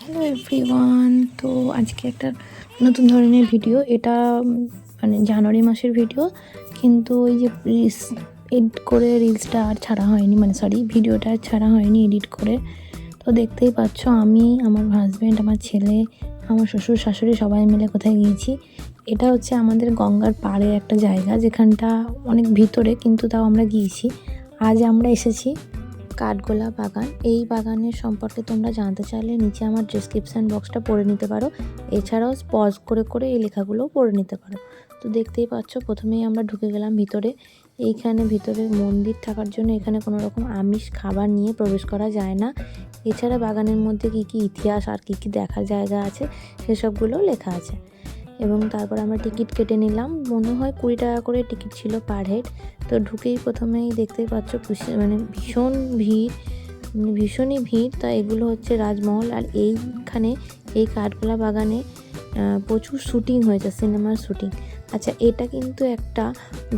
Hello everyone তো আজকে একটা নতুন ধরনের ভিডিও এটা মানে জানুয়ারি মাসের ভিডিও কিন্তু ওই যে রিলস এডিট করে রিলসটা আর ছাড়া হয়নি মানে সরি ভিডিওটা আর ছাড়া হয়নি এডিট করে। তো দেখতেই পাচ্ছ আমি, আমার হাজব্যান্ড আমার ছেলে, আমার শ্বশুর, শাশুড়ি সবাই মিলে কোথায় গিয়েছি। এটা হচ্ছে আমাদের গঙ্গার পাড়ের একটা জায়গা, যেখানটা অনেক ভিতরে, কিন্তু তাও আমরা গিয়েছি। আজ আমরা এসেছি কাঠগোলা বাগান। এই বাগানের সম্পর্কে তোমরা জানতে চাইলে নিচে আমার ডিসক্রিপশান বক্সটা পড়ে নিতে পারো। এছাড়াও পজ করে করে এই লেখাগুলোও পড়ে নিতে পারো। তো দেখতেই পাচ্ছ, প্রথমেই আমরা ঢুকে গেলাম ভিতরে। এইখানে ভিতরে মন্দির থাকার জন্য এখানে কোনো রকম আমিষ খাবার নিয়ে প্রবেশ করা যায় না। এছাড়া বাগানের মধ্যে কী কী ইতিহাস আর কী কী দেখার জায়গা আছে, সেসবগুলোও লেখা আছে। এবং তারপর আমরা টিকিট কেটে নিলাম। মনে হয় কুড়ি টাকা করে টিকিট ছিল পার হেড। তো ঢুকেই প্রথমেই দেখতে পাচ্ছ মানে ভীষণ ভিড় মানে ভীষণই ভিড়। তা এগুলো হচ্ছে রাজমহল আর এইখানে এই কাঠগোলা বাগানে প্রচুর শুটিং হয়েছে, সিনেমার শুটিং। আচ্ছা এটা কিন্তু একটা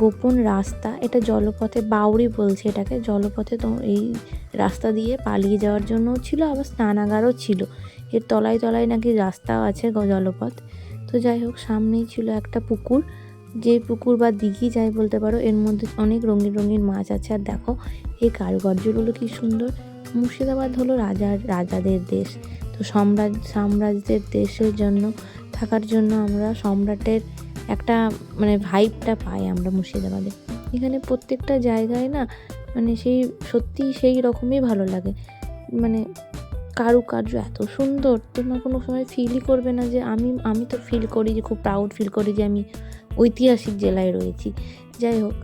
গোপন রাস্তা। এটা জলপথে বাউরি বলছে এটাকে। জলপথে তো এই রাস্তা দিয়ে পালিয়ে যাওয়ার জন্যও ছিল, আবার স্নানাগারও ছিল। এর তলায় তলায় নাকি রাস্তাও আছে জলপথ। তো যাই হোক, সামনেই ছিল একটা পুকুর। যে পুকুর বা দিঘি যাই বলতে পারো, এর মধ্যে অনেক রঙিন রঙিন মাছ আছে। আর দেখো, এই কারুকার্যগুলো কি সুন্দর। মুর্শিদাবাদ হলো রাজার, রাজাদের দেশ। তো সম্রাট, সাম্রাজ্যের দেশের জন্য, থাকার জন্য আমরা সম্রাটের একটা মানে ভাইবটা পাই আমরা মুর্শিদাবাদে। এখানে প্রত্যেকটা জায়গায় না মানে সেই সত্যি সেই রকমই ভালো লাগে। মানে কারুকার্য এত সুন্দর। তোমরা কোনো সময় ফিলই করবে না যে আমি আমি তো ফিল করি যে, খুব প্রাউড ফিল করি যে আমি ঐতিহাসিক জেলায় রয়েছি। যাই হোক,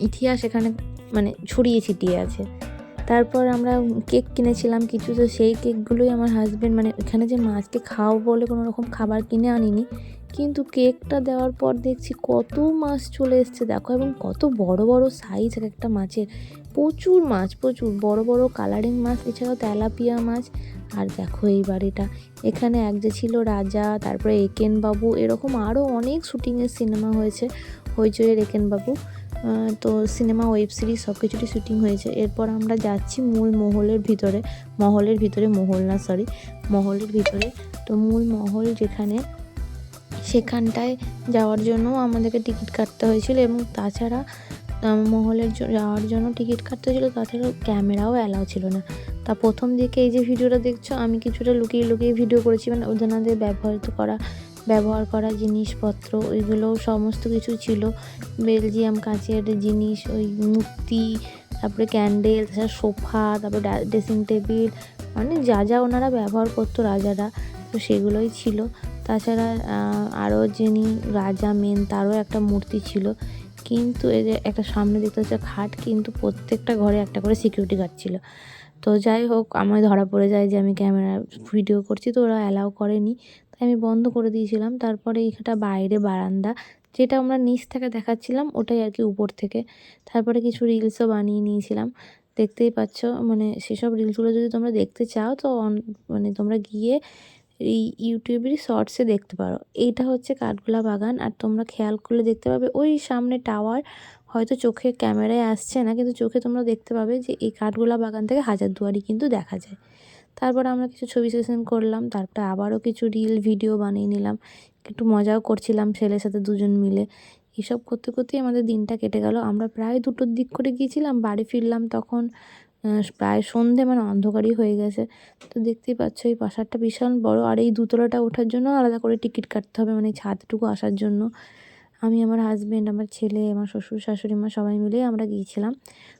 ইতিহাস এখানে মানে ছড়িয়ে ছিটিয়ে আছে। তারপর আমরা কেক কিনেছিলাম কিছু, তো সেই কেকগুলোই আমার হাজব্যান্ড মানে এখানে যে মাছকে খাও বলে কোনো রকম খাবার কিনে আনিনি কিন্তু কেকটা দেওয়ার পর দেখছি কত মাছ চলে এসছে, দেখো, এবং কত বড় বড় সাইজ এক একটা মাছের, প্রচুর মাছ, প্রচুর, বড় বড় কালারিং মাছ, এছাড়াও তেলাপিয়া মাছ, আর দেখো এই বাড়িটা এখানে এক যে ছিল রাজা, তারপরে একেন বাবু এরকম আরও অনেক শুটিংয়ের সিনেমা হয়েছে, হইচইয়ের একেন বাবু তো সিনেমা ওয়েব সিরিজ সব কিছুরই শুটিং হয়েছে, এরপর আমরা যাচ্ছি মূল মহলের ভিতরে মহলের ভিতরে মহল না সরি মহলের ভিতরে, তো মূল মহল যেখানে সেখানটায় যাওয়ার জন্য আমাদেরকে টিকিট কাটতে হয়েছিল এবং তাছাড়া মহলের যাওয়ার জন্য টিকিট কাটতে হয়েছিল তাছাড়া ক্যামেরাও অ্যালাউ ছিল না। তা প্রথম দিকে এই যে ভিডিওটা দেখছ, আমি কিছুটা লুকিয়ে লুকিয়ে ভিডিও করেছি মানে ওনাদের ব্যবহৃত করা, ব্যবহার করা জিনিসপত্র, ওইগুলো সমস্ত কিছু ছিল। বেলজিয়াম কাঁচের জিনিস, ওই মূর্তি, তারপরে ক্যান্ডেল, তাছাড়া সোফা, তারপরে ড্রেসিং টেবিল মানে যা যা ওনারা ব্যবহার করতো রাজারা, তো সেগুলোই ছিল। তাছাড়া আরও যিনি রাজা মেন তারও একটা মূর্তি ছিল। কিন্তু এই যে একটা সামনে দেখতে হচ্ছে খাট, কিন্তু প্রত্যেকটা ঘরে একটা করে সিকিউরিটি গার্ড ছিল। তো যাই হোক আমার ধরা পড়ে যায় যে আমি ক্যামেরা ভিডিও করছি, তো ওরা অ্যালাউ করেনি। তাই আমি বন্ধ করে দিয়েছিলাম। তারপরে এইখানটা বাইরে বারান্দা, যেটা আমরা নিচ থেকে দেখাচ্ছিলাম, ওটাই আর কি উপর থেকে। তারপরে কিছু রিলসও বানিয়ে নিয়েছিলাম। দেখতেই পাচ্ছ মানে সেসব রিলসগুলো যদি তোমরা দেখতে চাও, তো মানে তোমরা গিয়ে এই ইউটিউবেরই শর্টসে দেখতে পারো। এইটা হচ্ছে কাঠগোলা বাগান। আর তোমরা খেয়াল করলে দেখতে পাবে, ওই সামনে টাওয়ার হয়তো চোখে ক্যামেরায় আসছে না, কিন্তু চোখে তোমরা দেখতে পাবে যে এই কাঠগোলা বাগান থেকে হাজারদুয়ারি কিন্তু দেখা যায়। তারপর আমরা কিছু ছবি সেশন করলাম, তারপরে আবারও কিছু রিল ভিডিও বানিয়ে নিলাম। একটু মজাও করছিলাম ছেলের সাথে দুজন মিলে। এসব করতে করতেই আমাদের দিনটা কেটে গেল। আমরা প্রায় দুটোর দিক করে গিয়েছিলাম, বাড়ি ফিরলাম তখন প্রায় সন্ধে মানে অন্ধকারই হয়ে গেছে। তো দেখতেই পাচ্ছ, এই প্রাসাদটা বিশাল বড় আর এই দুতলাটা ওঠার জন্য আলাদা করে টিকিট কাটতে হবে মানে ছাদটুকু আসার জন্য। আমি, আমার হাজব্যান্ড আমার ছেলে, আমার শ্বশুর, শাশুড়ি, মা সবাই মিলে আমরা গিয়েছিলাম।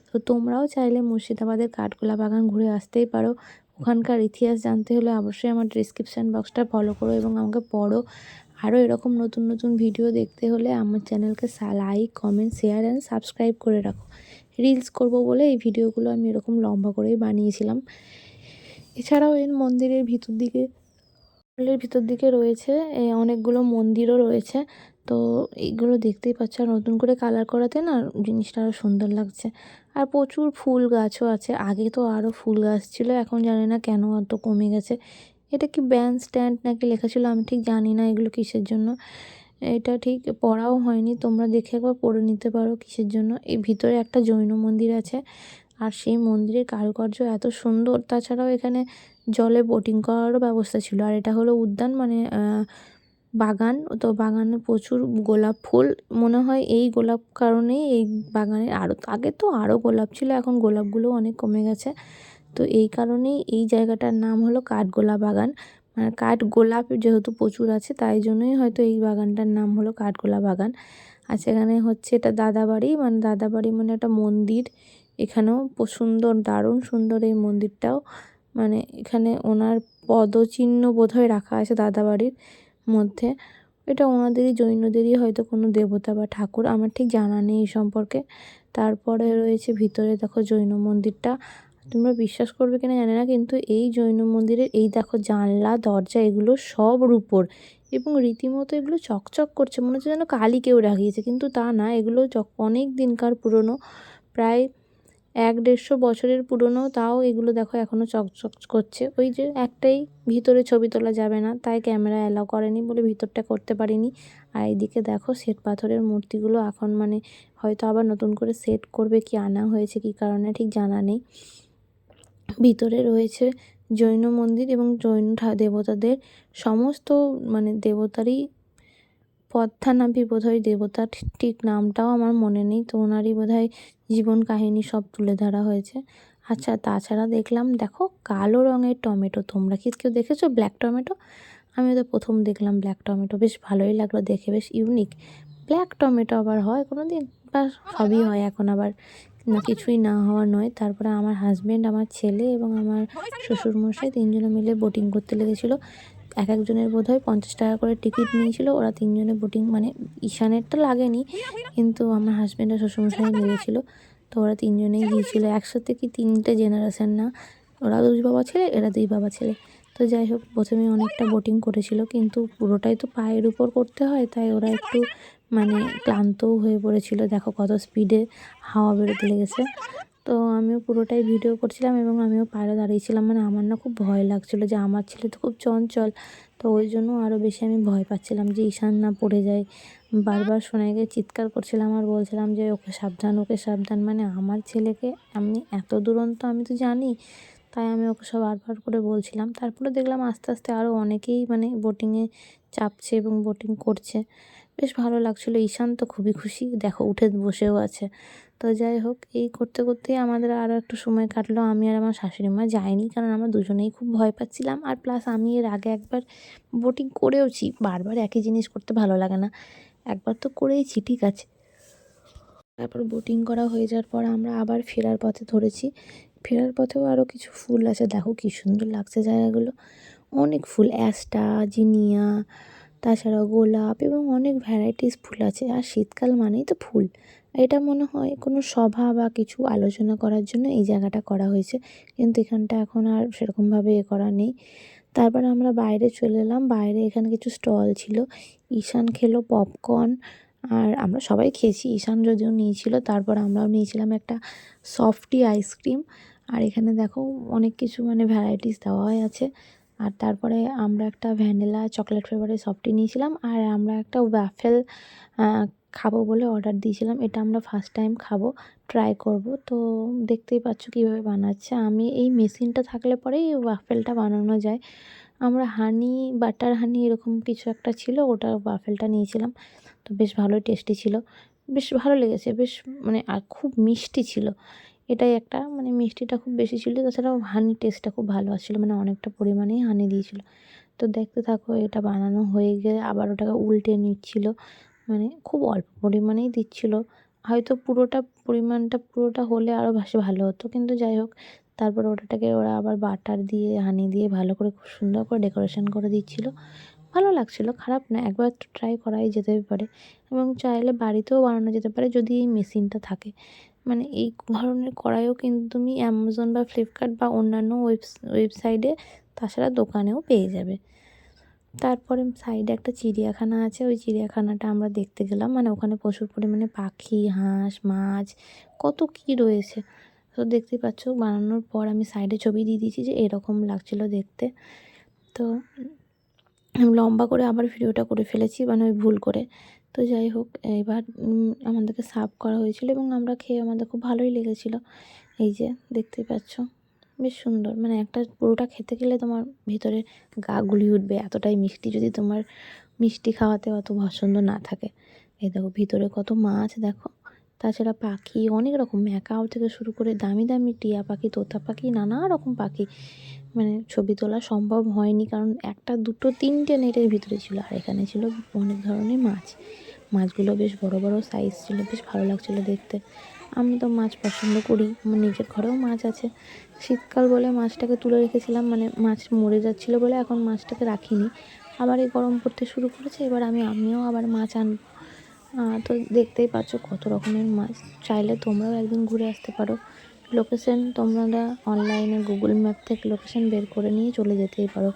তো তোমরাও চাইলে মুর্শিদাবাদের কাঠগোলা বাগান ঘুরে আসতেই পারো। ওখানকার ইতিহাস জানতে হলে অবশ্যই আমার ডিসক্রিপশান বক্সটা ফলো করো এবং আমাকে পড়ো। আরও এরকম নতুন নতুন ভিডিও দেখতে হলে আমার চ্যানেলকে like comment share and subscribe করে রাখো। রিলস করব বলে এই ভিডিওগুলো আমি এরকম লম্বা করেই বানিয়েছিলাম। এছাড়াও এর মন্দিরের ভিতর দিকে, মন্দিরের ভিতর দিকে রয়েছে অনেকগুলো মন্দিরও রয়েছে। তো এইগুলো দেখতেই পাচ্ছ, আর নতুন করে কালার করাতে না জিনিসটা আরও সুন্দর লাগছে। আর প্রচুর ফুল গাছও আছে, আগে তো আরও ফুল গাছ ছিল, এখন জানি না কেন অত কমে গেছে। এটা কি ব্যান্ড স্ট্যান্ড নাকি লেখা ছিল আমি ঠিক জানি না এগুলো কিসের জন্য। এটা ঠিক পড়াও হয়নি, তোমরা দেখে একবার পড়ে নিতে পারো কিসের জন্য। এই ভিতরে একটা জৈন মন্দির আছে, আর সেই মন্দিরের কারুকার্য এত সুন্দর। তাছাড়াও এখানে জলে বোটিং করারও ব্যবস্থা ছিল, আর এটা হলো উদ্যান মানে বাগান। তো বাগানে প্রচুর গোলাপ ফুল, মনে হয় এই গোলাপ কারণেই এই বাগানে আরও আগে তো আরও গোলাপ ছিল, এখন গোলাপগুলো অনেক কমে গেছে। তো এই কারণেই এই জায়গাটার নাম হলো কাঠগোলা বাগান। কাঠ গোলাপ যেহেতু প্রচুর আছে, তাই জন্যই হয়তো এই বাগানটার নাম হলো কাঠগোলা বাগান। আর সেখানে হচ্ছে এটা দাদাবাড়ি মানে দাদাবাড়ি মানে একটা মন্দির। এখানেও সুন্দর, দারুণ সুন্দর এই মন্দিরটাও। মানে এখানে ওনার পদচিহ্ন বোধহয় রাখা আছে দাদাবাড়ির মধ্যে। এটা ওনাদেরই, জৈনদেরই হয়তো কোনো দেবতা বা ঠাকুর, আমার ঠিক জানা নেই এই সম্পর্কে। তারপরে রয়েছে ভিতরে দেখো জৈন মন্দিরটা। তোমরা বিশ্বাস করবে কিনা জানি না, কিন্তু এই জৈন মন্দিরের এই দেখো জানলা, দরজা, এগুলো সব রূপোর। এবং রীতিমতো এগুলো চকচক করছে, মনে হচ্ছে যেন কালি কেউ রাখিয়েছে কিন্তু তা না, এগুলো অনেক দিনকার পুরনো, প্রায় এক দেড়শো বছরের পুরনো, তাও এগুলো দেখো এখনও চকচক করছে। ওই যে একটাই ভিতরে ছবি তোলা যাবে না, তাই ক্যামেরা অ্যালাউ করেনি বলে ভিতরটা করতে পারিনি। আর এইদিকে দেখো শ্বেত পাথরের মূর্তিগুলো এখন মানে হয়তো আবার নতুন করে সেট করবে, কি আনা হয়েছে, কি কারণে ঠিক জানা নেই। ভিতরে রয়েছে জৈন মন্দির এবং জৈন দেবতাদের সমস্ত মানে দেবতারই পদ্মানাভি বোধহয় দেবতা ঠিক ঠিক নামটাও আমার মনে নেই। তো ওনারই বোধহয় জীবন কাহিনী সব তুলে ধরা হয়েছে। আচ্ছা তাছাড়া দেখলাম, দেখো, কালো রঙের টমেটো। তোমরা কি কেউ দেখেছ ব্ল্যাক টমেটো? আমি তো প্রথম দেখলাম ব্ল্যাক টমেটো। বেশ ভালোই লাগল দেখে, বেশ ইউনিক। ব্ল্যাক টমেটো আবার হয় কোনো দিন বা সবই হয় এখন আবার। না, কিছুই না হওয়ার নয়। তারপরে আমার হাজব্যান্ড আমার ছেলে এবং আমার শ্বশুরমশাই তিনজনে মিলে বোটিং করতে লেগেছিলো। এক একজনের বোধ হয় পঞ্চাশ টাকা করে টিকিট নিয়েছিল। ওরা তিনজনে বোটিং মানে ঈশানের তো লাগেনি, কিন্তু আমার হাজব্যান্ড আর শ্বশুরমশাই মিলেছিল। তো ওরা তিনজনেই গিয়েছিল। একসাথে কি তিনটে জেনারেশান না? ওরা দুই বাবা ছেলে, এরা দুই বাবা ছেলে। তো যাই হোক, প্রথমে অনেকটা বোটিং করেছিল, কিন্তু পুরোটাই তো পায়ের উপর করতে হয়, তাই ওরা একটু মানে ক্লান্তও হয়ে পড়েছিল। দেখো কত স্পিডে হাওয়া বেরোতে লেগেছে। তো আমিও পুরোটাই ভিডিও করছিলাম এবং আমিও পাড়ে দাঁড়িয়েছিলাম। মানে আমার না খুব ভয় লাগছিল যে আমার ছেলে তো খুব চঞ্চল। তো ওই জন্য আরও বেশি আমি ভয় পাচ্ছিলাম যে ঈশান না পড়ে যায়। বারবার সোনাইকে চিৎকার করছিলাম আর বলছিলাম যে ওকে সাবধান ওকে সাবধান। মানে আমার ছেলেকে আমি এত দুরন্ত আমি তো জানি। তাই আমি ওকে সব বারবার করে বলছিলাম। তারপরে দেখলাম আস্তে আস্তে আরও অনেকেই মানে বোটিংয়ে চাপছে এবং বোটিং করছে। বেশ ভালো লাগছিল। ঈশান তো খুবই খুশি। দেখো, উঠে বসেও আছে। তো যাই হোক, এই করতে করতেই আমাদের আরও একটু সময় কাটলো। আমি আর আমার শাশুড়ি মা যাইনি, কারণ আমরা দুজনেই খুব ভয় পাচ্ছিলাম। আর প্লাস আমি এর আগে একবার বোটিং করেওছি। বারবার একই জিনিস করতে ভালো লাগে না। একবার তো করেইছি, ঠিক আছে। তারপর বোটিং করা হয়ে যাওয়ার পর আমরা আবার ফেরার পথে ধরেছি। ফেরার পথেও আরও কিছু ফুল আছে। দেখো, কী সুন্দর লাগছে জায়গাগুলো। অনেক ফুল, অ্যাস্টা, জিনিয়া তাছাড়াও গোলাপ এবং অনেক ভ্যারাইটিস ফুল আছে। আর শীতকাল মানেই তো ফুল। এটা মনে হয় কোনো সভা বা কিছু আলোচনা করার জন্য এই জায়গাটা করা হয়েছে। কিন্তু এখানটা এখন আর সেরকমভাবে এ করা নেই। তারপর আমরা বাইরে চলে এলাম। বাইরে এখানে কিছু স্টল ছিল। ঈশান খেলো পপকর্ন আর আমরা সবাই খেয়েছি। ঈশান যদিও নিয়েছিল, তারপর আমরাও নিয়েছিলাম একটা সফটি আইসক্রিম আর এখানে দেখো অনেক কিছু মানে ভ্যারাইটিস দেওয়াই আছে। আর তারপরে আমরা একটা ভ্যানিলা চকলেট ফ্লেভারের সফটি নিয়েছিলাম আর আমরা একটা ওয়াফেল খাব বলে অর্ডার দিয়েছিলাম। এটা আমরা ফার্স্ট টাইম খাব ট্রাই করব। তো দেখতেই পাচ্ছ কীভাবে বানাচ্ছে। আমি এই মেশিনটা থাকলে পরেই ওয়াফেলটা বানানো যায়। আমরা হানি বাটার হানি এরকম কিছু একটা ছিল, ওটা ওয়াফেলটা নিয়েছিলাম। তো বেশ ভালোই টেস্টি ছিল। বেশ ভালো লেগেছে। বেশ মানে আর খুব মিষ্টি ছিল। এটাই একটা। মানে মিষ্টিটা খুব বেশি ছিল, তাছাড়াও হানির টেস্টটা খুব ভালো আসছিল মানে অনেকটা পরিমাণেই হানি দিয়েছিল। তো দেখতে থাকো, এটা বানানো হয়ে গেলে আবার ওটাকে উল্টে নিচ্ছিল মানে খুব অল্প পরিমাণেই দিচ্ছিল। হয়তো পুরোটা পরিমাণটা পুরোটা হলে আরও বেশি ভালো হতো, কিন্তু যাই হোক, তারপর ওটাটাকে ওরা আবার বাটার দিয়ে হানি দিয়ে ভালো করে খুব সুন্দর করে ডেকোরেশন করে দিচ্ছিল। ভালো লাগছিল, খারাপ না, একবার তো ট্রাই করাই যেতে পারে। এবং চাইলে বাড়িতেও বানানো যেতে পারে, যদি এই মেশিনটা থাকে। মানে এই ধরনের কড়াইও কিন্তু তুমি অ্যামাজন বা ফ্লিপকার্ট বা অন্যান্য ওয়েবস ওয়েবসাইটে তাছাড়া দোকানেও পেয়ে যাবে। তারপরে সাইডে একটা চিড়িয়াখানা আছে, ওই চিড়িয়াখানাটা আমরা দেখতে গেলাম। মানে ওখানে প্রচুর পরিমাণে পাখি, হাঁস, মাছ, কত কী রয়েছে। তো দেখতেই পাচ্ছ, বানানোর পর আমি সাইডে ছবি দিয়ে দিয়েছি যে এরকম লাগছিল দেখতে। তো লম্বা করে আবার ভিডিওটা করে ফেলেছি মানে ওই ভুল করে। তো যাই হোক, এবার আমাদেরকে সার্ভ করা হয়েছিল এবং আমরা খেয়ে আমাদের খুব ভালোই লেগেছিলো। এই যে দেখতেই পাচ্ছ? বেশ সুন্দর। মানে একটা পুরোটা খেতে গেলে তোমার ভিতরে গা গুলি উঠবে, এতটাই মিষ্টি যদি তোমার মিষ্টি খাওয়াতে অত পছন্দ না থাকে। এই দেখো, ভিতরে কত মাছ, দেখো। তাছাড়া পাখি, অনেক রকম। ম্যাকাও থেকে শুরু করে দামি দামি টিয়া পাখি, তোতা পাখি, নানা রকম পাখি। মানে ছবি তোলা সম্ভব হয়নি কারণ একটা, দুটো, তিনটে নেটের ভিতরে ছিল আর এখানে ছিল অনেক ধরনের মাছ। মাছগুলো বেশ বড় বড় সাইজ ছিল, বেশ ভালো লাগছিল দেখতে। আমি তো মাছ পছন্দ করি, আমার নিজের ঘরেও মাছ আছে। শীতকাল বলে মাছটাকে তুলে রেখেছিলাম মানে মাছ মরে যাচ্ছিল বলে এখন মাছটাকে রাখিনি। আবার এই গরম পড়তে শুরু করেছে, এবার আমি, আমিও আবার মাছ আনব। তো দেখতেই পাচ্ছ কত রকমের মাছ। চাইলে তোমরাও একদিন ঘুরে আসতে পারো। লোকেশন তোমরা অনলাইনে গুগল ম্যাপ থেকে লোকেশন বের করে নিয়ে চলে যেতেই পারো।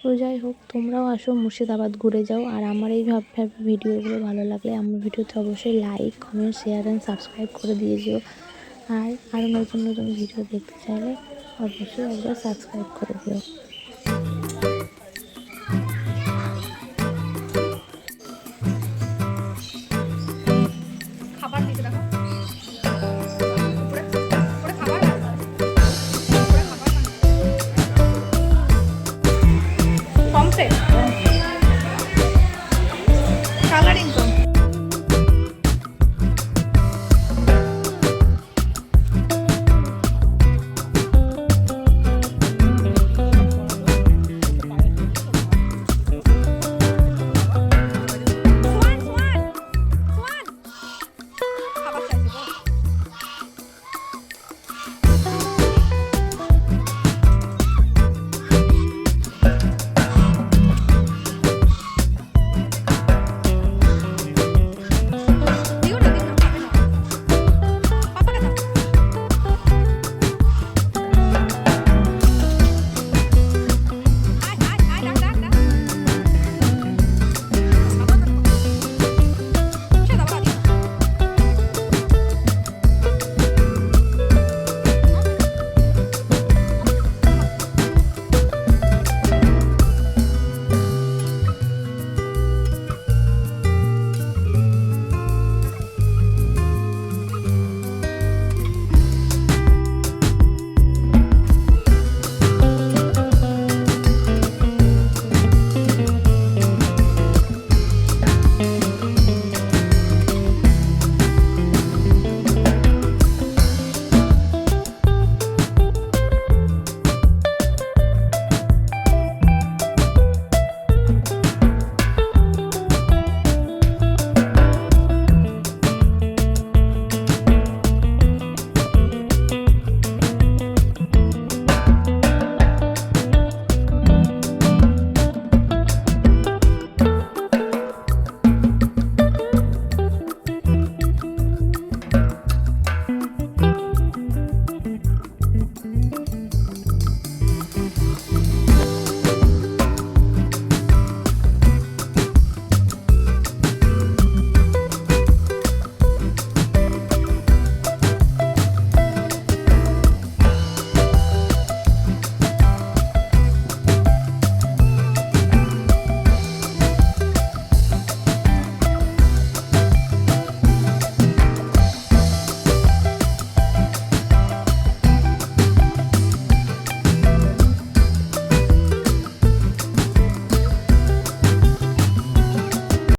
তো যাই হোক, তোমরাও আসো মুর্শিদাবাদ ঘুরে যাও। আর আমার এই ভাব ভাব ভিডিওগুলো ভালো লাগলে আমার ভিডিওতে অবশ্যই like comment share and subscribe করে দিয়ে যেও। আর আরও নতুন নতুন ভিডিও দেখতে চাইলে অবশ্যই একবার সাবস্ক্রাইব করে দিও।